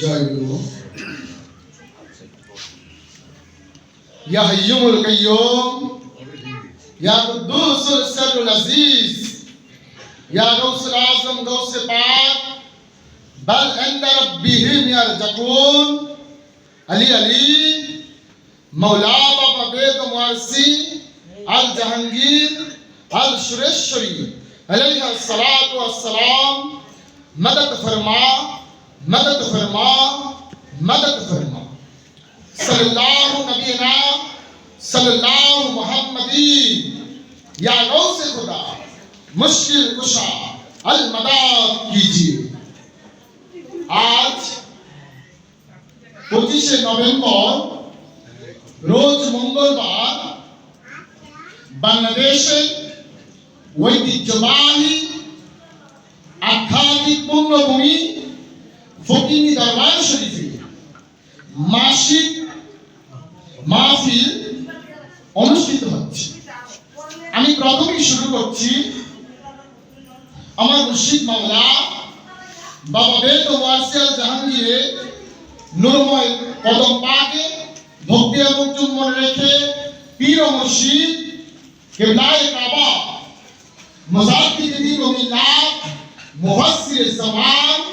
জয় গুরু ইয়া হাইয়ুমুল কাইয়ুম ইয়া কুদ্দুসুল সিররুল আজিজ ইয়া গাউসুল আজম গাউসে পাক বাল ইনদা রাব্বিহিম ইয়ারজাকুন আলী আলী মৌলা বাবা বেদ মুয়াসি আল জাহাঙ্গীর আল সুরেশ্বরী আলাইহা সালাতু ওয়াসসালাম मदद फरमा मदद फरमा मदद फरमा सल्लल्लाहु नबीना सल्लल्लाहु मुहम्मदी या गौस खुदा मुश्किल कुशा अल मदद कीजिए आज পঁচিশে নভেম্বর রোজ মঙ্গলবার বাংলাদেশের ঐতিহ্যবাহী আধ্যাত্মিক পূর্ণভূমি দরবার শরীফে মাসিক, মাহফিল অনুষ্ঠিত হচ্ছে। আমি প্রথমেই শুরু করছি আমার মুর্শিদ মাওলা বাবা বেদ ওয়ারসিয়াল জাহাঙ্গীরে নুরময় কদম পাকে ভক্তি এবং চুম্বন রেখে পীর মুর্শিদ কেবলায় কাবা দিন ও মিলাদ মুফাসসির জামান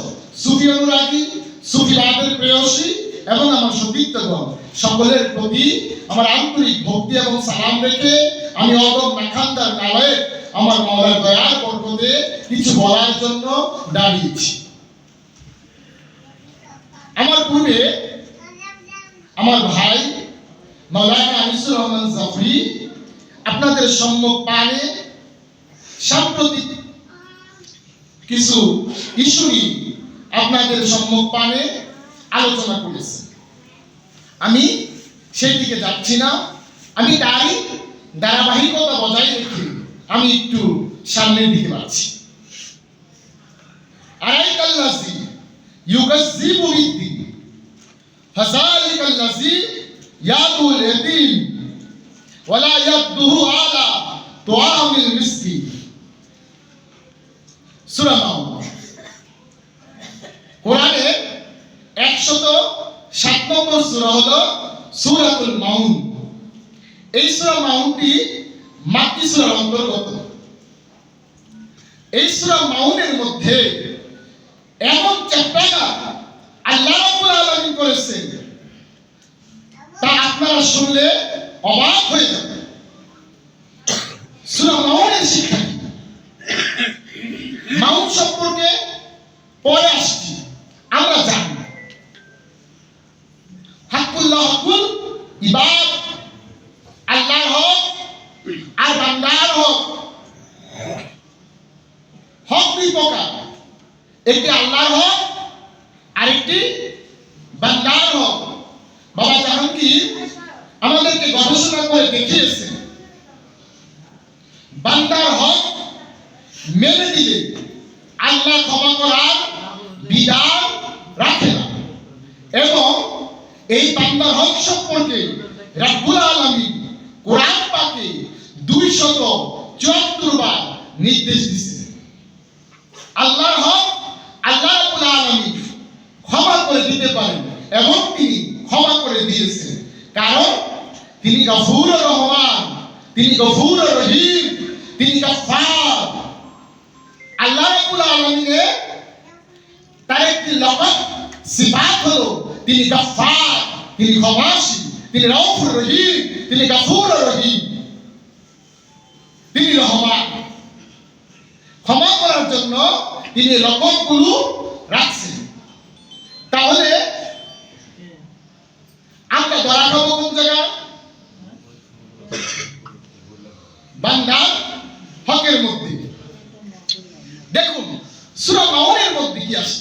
সুফি অনুরাগী সুফিবাদের প্রেয়সী এবং আমার সতীর্থগণ সকলের প্রতি আমার আন্তরিক ভক্তি এবং সালাম রেখে আমি অদম নাখান্দার নালয়ে আমার মাওলার দয়ার বরকতে কিছু বলার জন্য দাঁড়িয়েছি আমার পূর্বে আমার ভাই মাওলানা আনিসুর রহমান জাফরি আপনাদের সম্মুখ পানে সাম্প্রতিক কিছু ইস্যু নিয়ে আপনাদের সম্মুখ পানে আলোচনা করেছে। আমি সেই দিকে যাচ্ছি না। আমি তারই ধারাবাহিকতা বজায় রেখে আমি একটু সামনের দিকে যাচ্ছি আরাইকাল্লাজি ইউগাজ্জিবু বিদ্দিন ফাযালিকাল্লাজি ইয়াদুল ইয়াতীম। ওয়ালা ইয়াদুহু আলা কোরআনে একশত সাত নম্বর সূরা হলো সূরাতুল মাউন। এই সূরা মাউনটি মাক্কি সূরার অন্তর্গত। এই সূরা মাউনের মধ্যে এমন চ্যাপ্টার আল্লাহ রাব্বুল করেছেন, তা আপনারা শুনলে অবাক হয়ে যাবে সূরা মাউনের শিক্ষা মাউন সম্পর্কে পরে আসছি। আর বান্দার হক। হক দুই প্রকার। একটি আল্লাহর হক, আরেকটি বান্দার হক। বাবা জাহাঙ্গীর আমাদেরকে গবেষণা করে দেখিয়েছে। বান্দার হক, মেনে দিলে আল্লাহ ক্ষমা করার বিধান রাখে না। এবং এই বান্দার হক সম্পর্কে রাব্বুল আলামিন কোরআন পাকে দুইশত চুয়াত্তর বার নির্দেশ দিয়েছেন আল্লাহর হক আল্লাহ আলামিন ক্ষমা করে দিতে পারেন এবং তিনি ক্ষমা করে দিয়েছেন কারণ তিনি গফুর রহমান, তিনি গফুর রহিম, তিনি গফফার। আল্লাহ রাব্বুল আলামিনের তার একটি লকব, সিফাত হলো তিনি গফফার, তিনি ক্ষমাশীল, তিনি রহিম, তিনি গফুর রহিম। তিনি রহমান। ক্ষমা করার জন্য তিনি লকবগুলো রাখছেন। তাহলে আমরা ধরা খাব কোন জায়গা বান্দার হকের মধ্যে। দেখুন, সূরা মাউনের মধ্যে কি আসছে